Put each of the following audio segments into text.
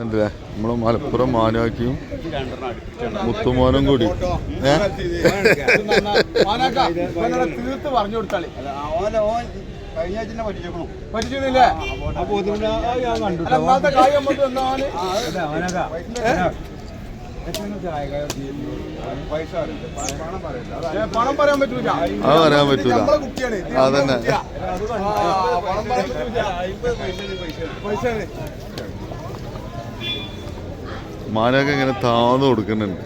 കണ്ടില്ലേ നമ്മൾ മലപ്പുറം മാനാക്കിയും മുത്തുമോനും കൂടി. പൈസ പണം പറയാൻ പറ്റൂല. അത് പറയാൻ പറ്റൂല. അതന്നെ. കുട്ടിയാ. ആ, പണം പറയാൻ പറ്റൂല അമ്പത് പൈസയാണ് പൈസയാണ് പൈസയാണ് മാനൊക്കെ ഇങ്ങനെ താന്ന് കൊടുക്കുന്നുണ്ട്.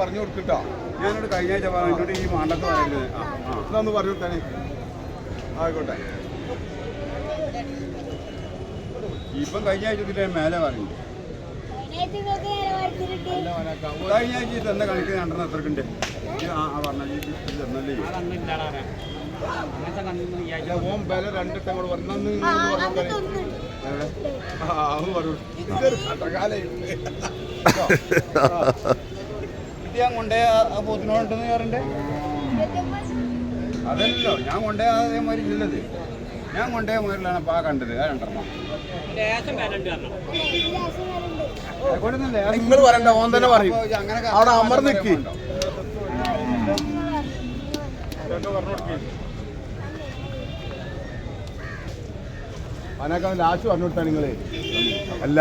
പറഞ്ഞു കൊടുക്കട്ടോ. ഞാനോട് കഴിഞ്ഞ ആഴ്ച പറഞ്ഞിട്ട് ഈ മാണ്ടത്ത് പറയുന്നത് ഇതൊന്ന് പറഞ്ഞു കൊടുത്താണേ ആയിക്കോട്ടെ. ഇപ്പം കഴിഞ്ഞ ആഴ്ച ഇതിലെ മേലെ പറഞ്ഞു. ഓ, കഴിഞ്ഞ ആഴ്ച തന്ന കണക്ക് രണ്ടെണ്ണം എത്രക്കുണ്ട്? ആ പറഞ്ഞ തന്നല്ലേ? ഓൻ വില രണ്ടിട്ട് അങ്ങോട്ട് പറഞ്ഞു പറഞ്ഞു പറഞ്ഞു. ഞാൻ കൊണ്ടേ അതല്ലോ ഞാൻ കൊണ്ടേ അതേമാതിരി ഇല്ലത് ഞാൻ കൊണ്ടേ മാതിരിലാണ് പാ കണ്ടത് ആ രണ്ടെണ്ണം? നിങ്ങൾ പറയണ്ട ഓൻ തന്നെ പറയും അവിടെ? അതിനൊക്കെ ലാസ്റ്റ് പറഞ്ഞു കൊടുത്താ നിങ്ങൾ അല്ല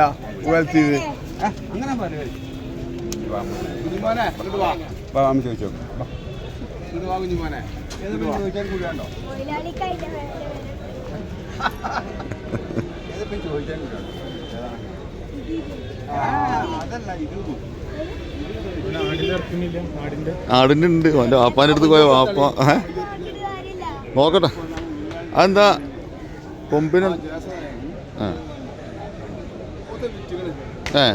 ഏ, അങ്ങനെ ചോദിച്ചു. കുഞ്ഞുമോനെ. ഏത് ചോദിച്ചാൽ അതല്ല ഇത്. ആടിന്റെ ഉണ്ട്. അവന്റെ വാപ്പാന്റെ അടുത്ത് പോയ വാപ്പ. ഏ? നോക്കട്ടെ. അതെന്താ? കൊമ്പിന് ആ ഏ.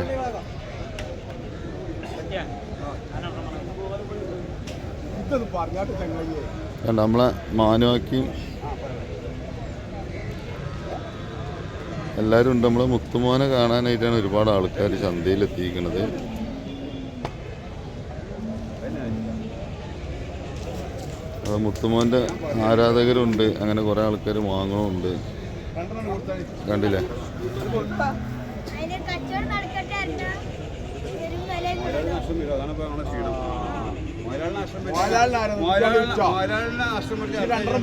നമ്മളെ മാനുവാക്കി. എല്ലാവരും ഉണ്ട്. നമ്മളെ മുത്തുമോനെ കാണാനായിട്ടാണ് ഒരുപാട് ആൾക്കാർ ചന്തയിൽ എത്തിയിരിക്കുന്നത് അത് മുത്തുമോന്റെ ആരാധകരുണ്ട്. അങ്ങനെ കുറേ ആൾക്കാർ വാങ്ങണമുണ്ട്. കണ്ടില്ലേ? കൂടെ നഷ്ടം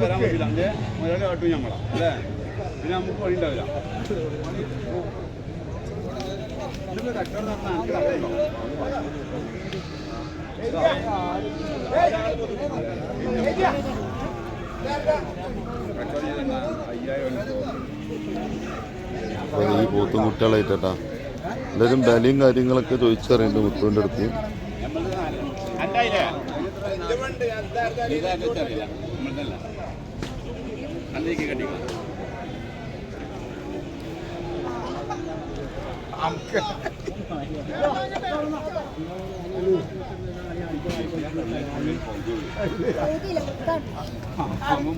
വരാൻ പറ്റില്ല. അല്ലേ മുതലാളി കാട്ടും ഞമ്മളാ അല്ലേ? പിന്നെ നമുക്ക് പണി ഉണ്ടാവില്ല. കച്ചവടം. കച്ചവടം അയ്യായിരം ഈ പോത്തും കുട്ടികളായിട്ടാ എല്ലാവരും ബലിയും കാര്യങ്ങളൊക്കെ ചോദിച്ചറിയുന്നുണ്ട് മുത്തുവിന്റെ അടുത്ത്.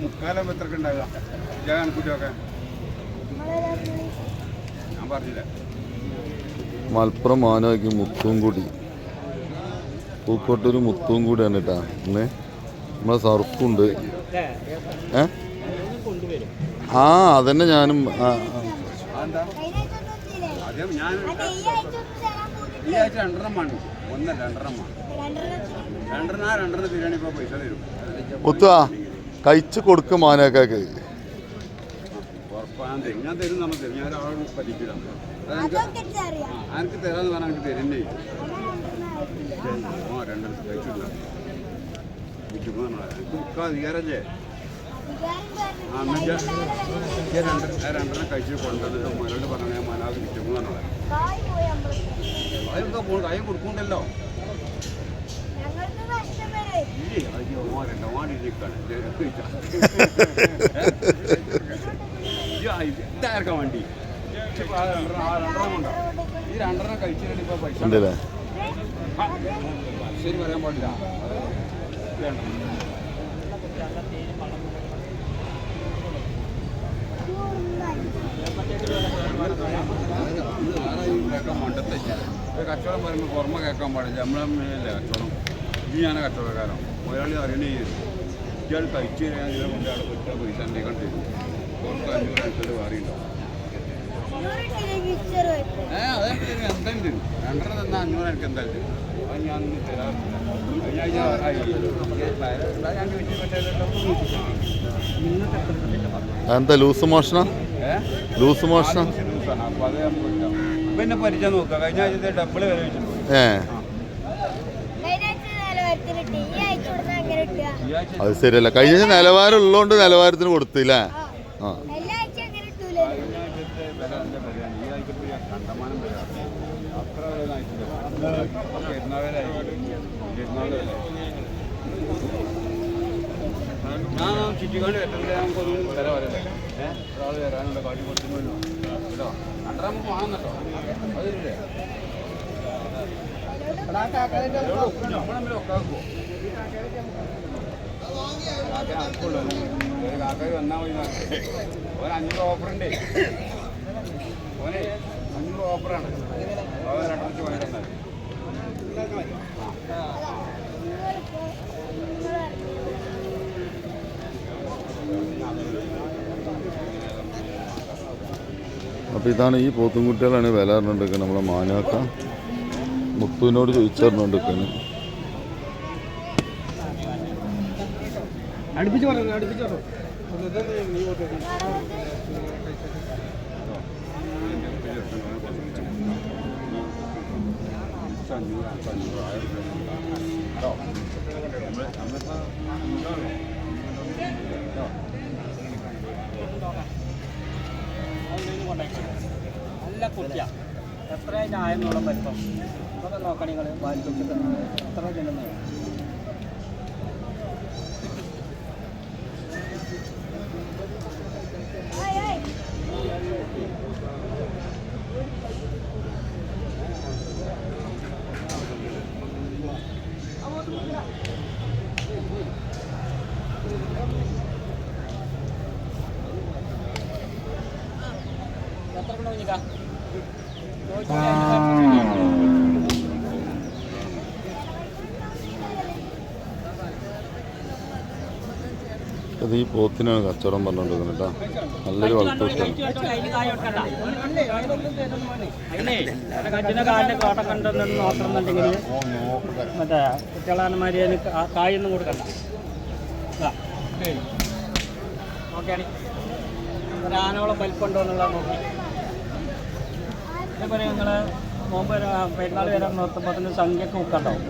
മുക്കാലം എത്രക്കുണ്ടാകാം ഞാൻ കണക്കൂട്ടിയൊക്കെ മലപ്പുറം മാനവാക്കി കൂടി പൂക്കോട്ടൂർ മുത്തും കൂടിയാണ് കേട്ടാ ഇന്ന് നമ്മളെ സർക്കുണ്ട് ഏ? ആ അതന്നെ ഞാനും ഈ ആഴ്ച ഒന്നല്ല രണ്ടെണ്ണം രണ്ടെണ്ണം ബിരിയാണി ഇപ്പോൾ പൈസ തരും. മുത്തുവാ കഴിച്ചു കൊടുക്കും മാനാക്കാക്ക്. ഉറപ്പാൻ തരും ഞാൻ തരും നമ്മൾ തരും ഞാൻ ഒരാളോട് പറ്റിക്കില്ല അതെനിക്ക്. എനിക്ക് തരാന്ന് പറഞ്ഞാൽ എനിക്ക് തരുന്നേ. ആ രണ്ടെണ്ണം കഴിച്ചില്ല എനിക്ക് വിൽക്കാൻ അധികാരല്ലേ ആ എന്നാ ഞാൻ എല്ലാവരും ഞാൻ രണ്ട് രണ്ടെണ്ണം കഴിച്ച് കൊണ്ടുവന്നിട്ട് മുതലോട് പറഞ്ഞാൽ മനാവ് കായ് പോയി അമ്പലത്തിൽ. അതൊക്കെ പോകും കൈ വരും. ഇല്ലേ അയ്യോ ഓ രണ്ടോ വാണ്ടിരിക്കാണ് വണ്ടി? രണ്ടെണ്ണം ഈ രണ്ടെണ്ണം കഴിച്ചിട്ട് ഇപ്പൊ പൈസ. ഉണ്ടല്ലേ ആ, ശരി പറയാൻ പാടില്ല. വേണ്ട. കച്ചവടം പറയുമ്പോൾ പുറമെ കേൾക്കാൻ പാടില്ല. നമ്മളെ മേലല്ലേ കച്ചവടം? ഇത് ഞാൻ കച്ചവടക്കാരൻ ഒരാൾ അറിയണേ ഇയാൾ കഴിച്ചു കഴിഞ്ഞാൽ ഇതിനെ കൊണ്ട് അവിടെ പറ്റുക പൈസ എന്നെ കണ്ട് ഞാൻ എന്താ ലൂസ് മോഷണ? ലൂസ് മോഷണ? പിന്നെ പരിചയം നോക്കുക കഴിഞ്ഞ ആഴ്ചത്തെ ഡബിൾ വില അത് ശരിയല്ല. കഴിഞ്ഞ നിലവാരം ഉള്ളതുകൊണ്ട് നിലവാരത്തിന് കൊടുത്തില്ലേ? ആ. ഞാൻ ചുറ്റിക്കാണ്ട് വില ആയിട്ടില്ല പെരുന്നാൾ വില വരല്ലേ ഏഹ് ഒരാൾ വരാനുള്ള കാട്ടി കൊടുത്തുമല്ലോ കേട്ടോ രണ്ടര നമുക്ക് വാങ്ങണം കേട്ടോ അതില്ലേ നമ്മളെ ഒക്കാക്കുമോ ഓൻ അഞ്ഞൂറ് ഓഫറുണ്ട് ഓനെ അഞ്ഞൂറ് ഓഫറാണ് പോയിട്ടുണ്ടായിരുന്നു അപ്പോൾ ഇതാണ് ഈ പോത്തുംകുട്ടികളാണ് വില അറിഞ്ഞിട്ടൊക്കെ നമ്മളെ മാനാക്ക. മുത്തുവിനോട് ചോദിച്ചറിഞ്ഞുകൊണ്ടിരിക്കുന്നത് അടുപ്പിച്ച് പറഞ്ഞു അടുപ്പിച്ച് പറഞ്ഞു. നല്ല കുട്ടിയാ. എത്ര ആയെന്നുള്ള വലിപ്പം അതൊക്കെ നോക്കണം നിങ്ങൾ ബാലിക്കുട്ടിക്ക് എത്ര ചെല്ലുന്നത് അത് ഈ പോത്തിനാണ് കച്ചവടം പറഞ്ഞുകൊണ്ടിരിക്കുന്നത് കേട്ടോ. നല്ലൊരു കായൊന്നും കൊടുക്കണ്ട നോക്കി നിങ്ങൾ നോമ്പ് പെരുന്നാൾ വരാൻ നിർത്തുമ്പോൾ അതിന് സംഖ്യക്ക് മുക്കുണ്ടാവും